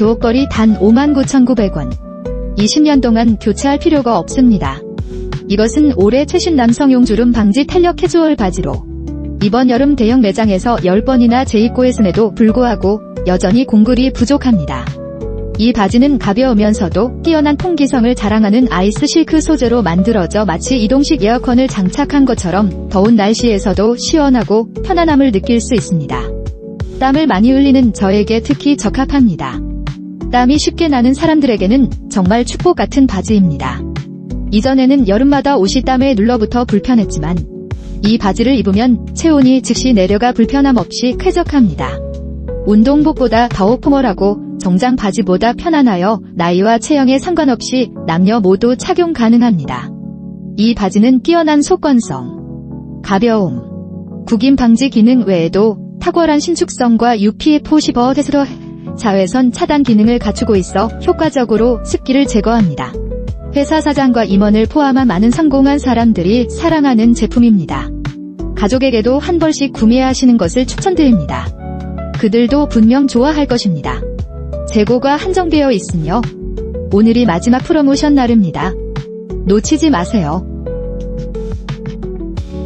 도어거리 단 59,900원. 20년 동안 교체할 필요가 없습니다. 이것은 올해 최신 남성용 주름 방지 탄력 캐주얼 바지로 이번 여름 대형 매장에서 10번이나 재입고 했음에도 불구하고 여전히 공글이 부족합니다. 이 바지는 가벼우면서도 뛰어난 통기성을 자랑하는 아이스 실크 소재로 만들어져 마치 이동식 에어컨을 장착한 것처럼 더운 날씨에서도 시원하고 편안함을 느낄 수 있습니다. 땀을 많이 흘리는 저에게 특히 적합합니다. 땀이 쉽게 나는 사람들에게는 정말 축복 같은 바지입니다. 이전에는 여름마다 옷이 땀에 눌러붙어 불편했지만 이 바지를 입으면 체온이 즉시 내려가 불편함 없이 쾌적합니다. 운동복보다 더 포멀하고 정장 바지보다 편안하여 나이와 체형에 상관없이 남녀 모두 착용 가능합니다. 이 바지는 뛰어난 속건성, 가벼움, 구김 방지 기능 외에도 탁월한 신축성과 UPF50 테스로 자외선 차단 기능을 갖추고 있어 효과적으로 습기를 제거합니다. 회사 사장과 임원을 포함한 많은 성공한 사람들이 사랑하는 제품입니다. 가족에게도 한 벌씩 구매하시는 것을 추천드립니다. 그들도 분명 좋아할 것입니다. 재고가 한정되어 있으며 오늘이 마지막 프로모션 날입니다. 놓치지 마세요.